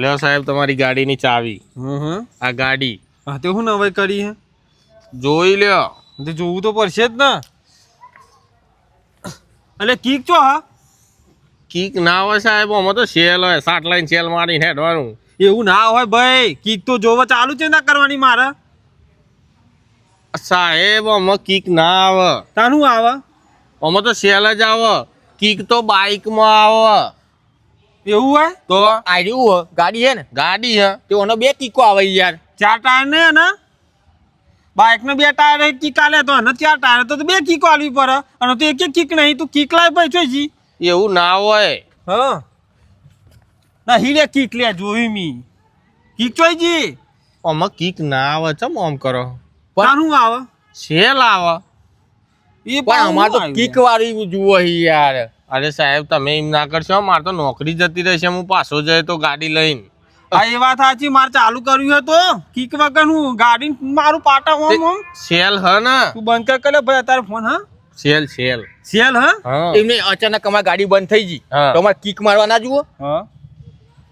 લ્યો સાહેબ તમારી ગાડીની ચાવી. આ ગાડી. હા તે હું નવાઈ કરી હે. જોઈ લ્યો. તે જોવું તો પડશે જ ને. એટલે કીક ચો હા? કીક ના હોય સાહેબ આમાં તો સેલ હોય સાત લાઈન સેલ મારીને હેડવાનું. એવું ના હોય ભાઈ કીક તો જોવા ચાલુ છે ના કરવાની મારે. સાહેબ આમાં કીક ના આવે. તાનું આવે? આમાં તો સેલ જ આવે. કીક તો બાઇકમાં આવે. એવું હોય તો આર્યું હોય ગાડી છે ને? ગાડી હે. તો એનો બે કિકો આવે યાર. ચાર ટાયર ને ને? બાઇક ને બે ટાયર કિકા લે તો ચાર ટાયર તો બે કીકો આલવી પડે. અને તો એક એક કીક નહીં તું કીક લાવી પછી જી. એવું ના હોય. હા. ના હીરે કિક લે જોઈ મી. કિક જોઈ જી. આમાં કિક ના આવે ચમ આમ કરો? તાનું આવે? સેલ આવે? એ પણ અમાર તો કિક વાળી જુઓ યાર. અરે સાહેબ તમે એમ ના કરશો મારે તો નોકરી જતી રહેશે હું પાછો જાય તો ગાડી લઈને. આ એ વાત સાચી મારે ચાલુ કર્યું હે તો? કીક વગરનું ગાડી મારું પાટા ઓમ સેલ હ ને? તું બંધ કર કરે ભાઈ અત્યારે ફોન હા? Sale sale. સેલ હા? હા. એમને અચાનક અમારી ગાડી બંધ થઈ ગઈ. હા. તો અમારે કિક મારવા ના જુઓ. હા.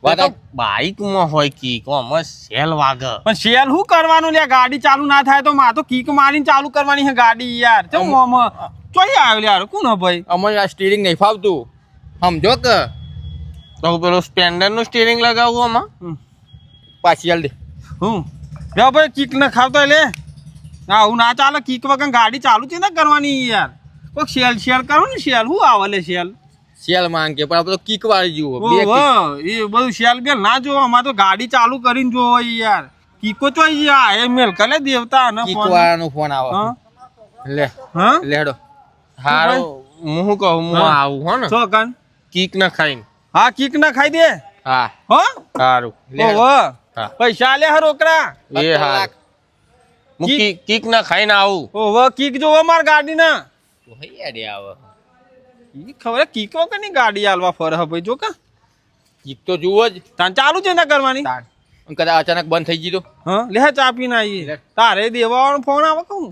આ- બાઇકમાં હોય કીક આમાં સેલ વાગે. પણ સેલ શું કરવાનું લે ગાડી ચાલુ ના થાય તો માં તો કીક મારીને ચાલુ કરવાની છે ગાડી યાર. ચમ ઓમ ચોઈ આવ્યો યાર કોણ ભાઈ? અમારે આ સ્ટીરિંગ નહીં ફાવતું. સમજો કે? તો પેલું સ્પેન્ડરનું સ્ટીરિંગ લગાવવું આમાં? હમ. પાછી હાલ દે. હું લે ભાઈ કીક ન ખાવતો લે. ના હું ના ચાલે. કીક વગર ગાડી ચાલુ છે ને કરવાની યાર. કોઈક સેલ શેર કરો ને સેલ શું આવે લે સેલ સેલ માંગે પણ આપણે તો કિક વાળી જુઓ બે એ બધું સેલ બે ના જોવો અમારે તો ગાડી ચાલુ કરીને જોવો યાર. કીકો તો આ એ મેલ કલે દેવતા ને કિક વાળાનો ફોન આવે. લે હા? લેડો હારો હારું હું શું કહું હું આવું હો ને. છો કન? કીક ના ખાઈને. હા કીક ના ખાઈ દે? હા. હો? સારું લે હેડો. ઓહો. હા. પૈસા લે હર રોકડા. એ હા હું કીક- ના ખાઈને આવું. ઓહો કીક જોવો માર ગાડી ના હૈયાડે આવે. ઈ ખબર કીકો કે ની ગાડી આલવા ફરે ભાઈ? જો કા. કીક તો જુઓ જ. તાન ચાલુ છે ના કરવાની? કદાચ અચાનક બંધ થઈ ગઈ તો? હા? લે ચા પીને આવી તારે દેવાનો ફોન આવે કહું.